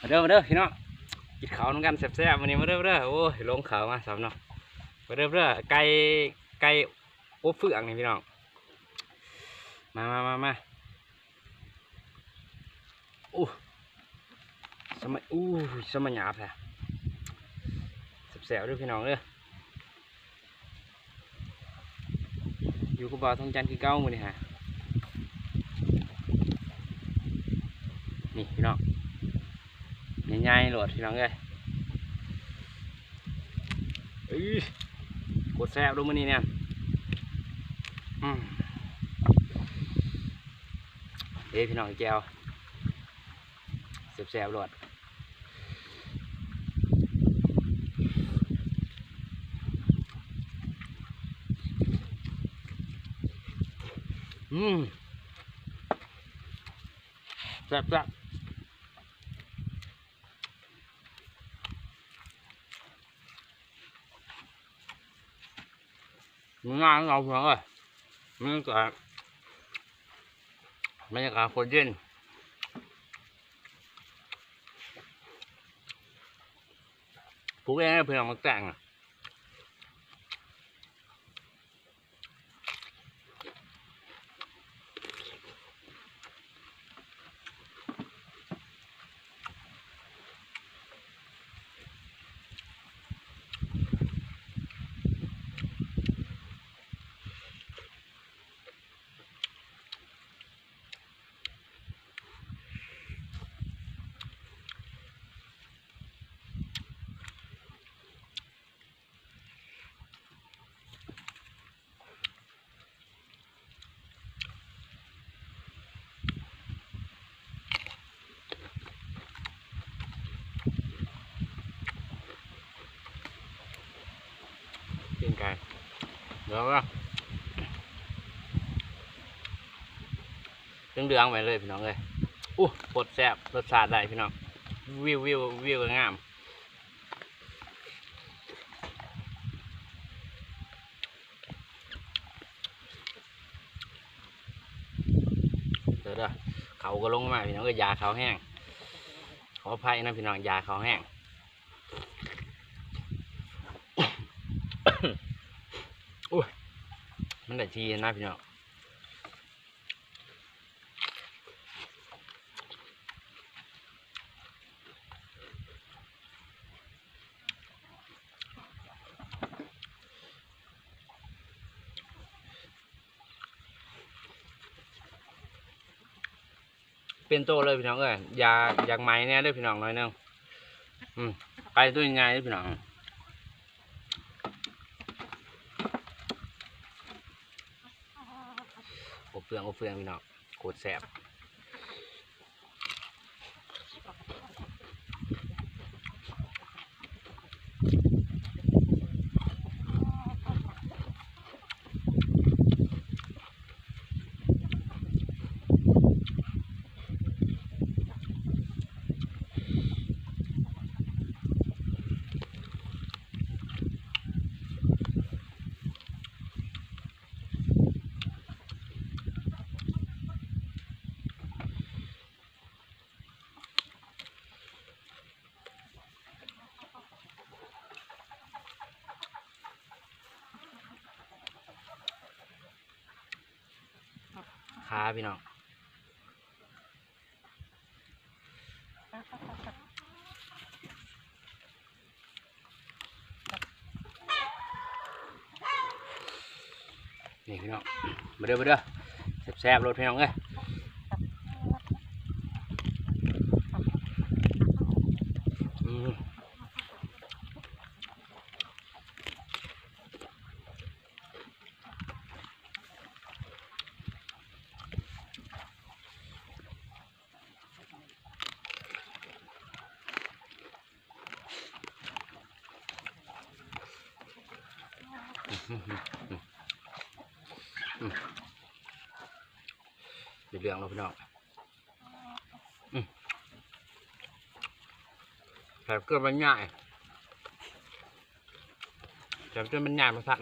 มาเด้อมาเด้อพี่น้องกินข้าวน้ำกันแซ่บๆวันนี้มาเด้อมาเด้อโอ้ยลงเขาวมาสามเนาะมาเด้อมาเด้อไก่ไก่อบเฟืองนี่พี่น้องมามามามาอู้สมัยอู้สมัยหยาบแท้แซ่บๆด้วยพี่น้องเด้ออยู่กับบ่าวทองจันทร์คือเก้ามือนี่ฮะนี่พี่น้อง ง่ายๆโหลดพี่น้องเอ้ยเอ้ยกดแซบดูมันนี่เนี่ยเด้พี่น้องแก้วแซ่บๆโหลดอืมแซบๆมัน ง่ายเราเพื่อนเอ้ยมันก็บรรยากาศคนเย็นผู้แก่เพื่อนมาแต่งอะกินไก่ เดี๋ยวก็เดืองๆไปเลยพี่น้องเลยอู้ปดแซ่บรสชาติได้พี่น้อง วิววิววิวงามเดี๋ยวเด้อเขาก็ลงมาพี่น้องก็ยาเขาแห้ง ขออภัยนะพี่น้องยาเขาแห้ง อุ้ยมันได้ทีนะพี่น้องเป็นโตเลยพี่น้องเอ้ยอยาอยากไหม้เนี่ยด้วยพี่น้องหน่อยนึงอืมไปตัวใหญ่ด้อพี่น้อง อบเฟืองอบเฟืองพี่น้องโคตรแซ่บ ขาพี่น้องนี่พี่น้องมาเด้อมาเด้อแซ่บๆรถพี่น้องเอ้ยอืม เรื่องเราพี่น้องอืมแบบเกลือมันง่ายแบบเกลือมันง่ายมาสั่น